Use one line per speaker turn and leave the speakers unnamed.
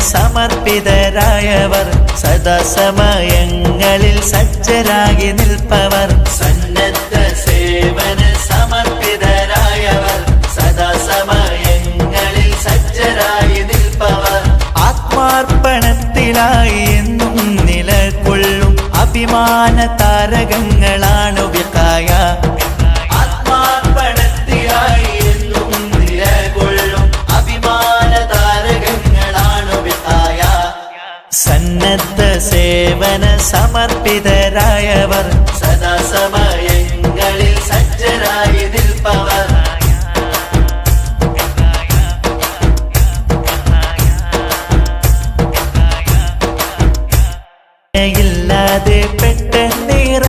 സമർപ്പിതരായവർ. സദാസമയങ്ങളിൽ സജ്ജരാകി നിൽപ്പവർ. സന്നദ്ധ സേവന സമർപ്പിതരായവർ. സദാസമയങ്ങളിൽ സജ്ജരായി നിൽപ്പവർ. ആത്മാർപ്പണത്തിലായി എന്നും നിലകൊള്ളും. അഭിമാന താരകങ്ങളാണു സന്നദ്ധ സേവന സമർപ്പിതരായവർ. സദാസമയങ്ങളിൽ സജ്ജരായി നിൽപ്പവർ. ഇല്ലാതെ